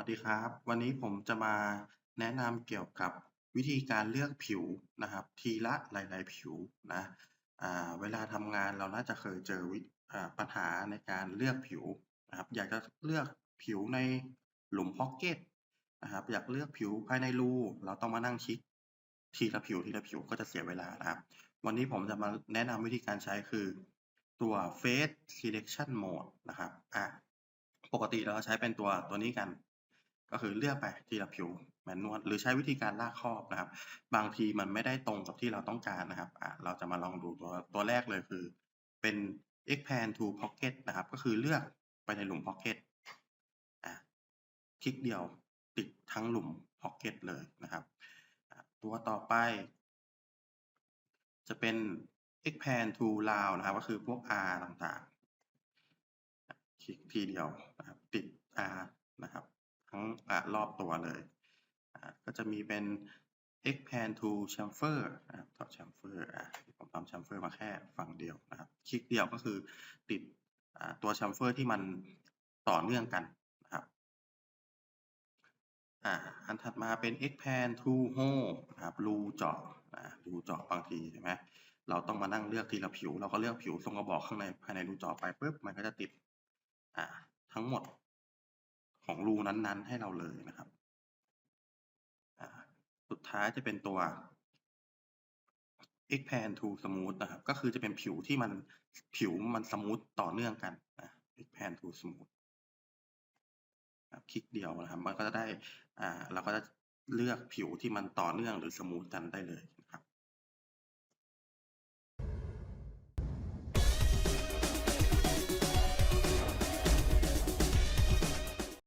ัสดีครับ วันนี้ผมจะมาแนะนำเกี่ยวกับวิธีการเลือกผิวนะครับ ทีละหลาย ๆ ผิวนะเวลาทำงานเราน่าจะเคยเจออปัญหาในการเลือกผิวนะครับ อยากจะเลือกผิวในหลุมพ็อกเก็ตนะครับ อยากเลือกผิวภายในรูเราต้องมานั่งคลิกทีละผิวทีละผิวก็จะเสียเวลานะครับ วันนี้ผมจะมาแนะนำวิธีการใช้คือตัว Face Selection Mode นะครับอ่าปกติเราใช้เป็นตัวตัวนี้กัน ก็คือเลือกไปทีละผิวแมนนวลหรือใช้วิธีการลากครอบนะครับ บางทีมันไม่ได้ตรงกับที่เราต้องการนะครับอะเราจะมาลองดูตัวตัวแรกเลยคือ เป็น expand to pocket นะครับ ก็คือเลือกไปในหลุม pocket อะคลิกเดียวติดทั้งหลุม pocket เลยนะครับ ตัวต่อไป จะเป็น expand to round นะครับ ก็คือพวก R ต่างๆ คลิกทีเดียวนะครับติด R นะครับ ทั้งอรอบตัวเลยก็จะมีเป็น expand to chamfer นะครับต่อ chamfer อะผมทำ chamfer มาแค่ฝั่งเดียวนะครับ คลิกเดียวก็คือติดตัว chamfer ที่มันต่อเนื่องกันนะครับอ่าอันถัดมาเป็น expand to hole นะครับรูเจาะรูเจาะบางทีใช่ไหมเราต้องมานั่งเลือกทีละผิว เราก็เลือกผิวทรงกระบอกข้างในภายในรูเจาะไปปุ๊บมันก็จะติดอ่าทั้งหมด ของรูนั้นๆ ให้เราเลยนะครับ สุดท้ายจะเป็นตัว expand to smooth นะครับ ก็คือจะเป็นผิวที่มันผิวมันสมูทต่อเนื่องกันนะ expand to smooth ครับคลิกเดียวนะครับ มันก็จะได้เราก็จะเลือกผิวที่มันต่อเนื่องหรือสมูทกันได้เลย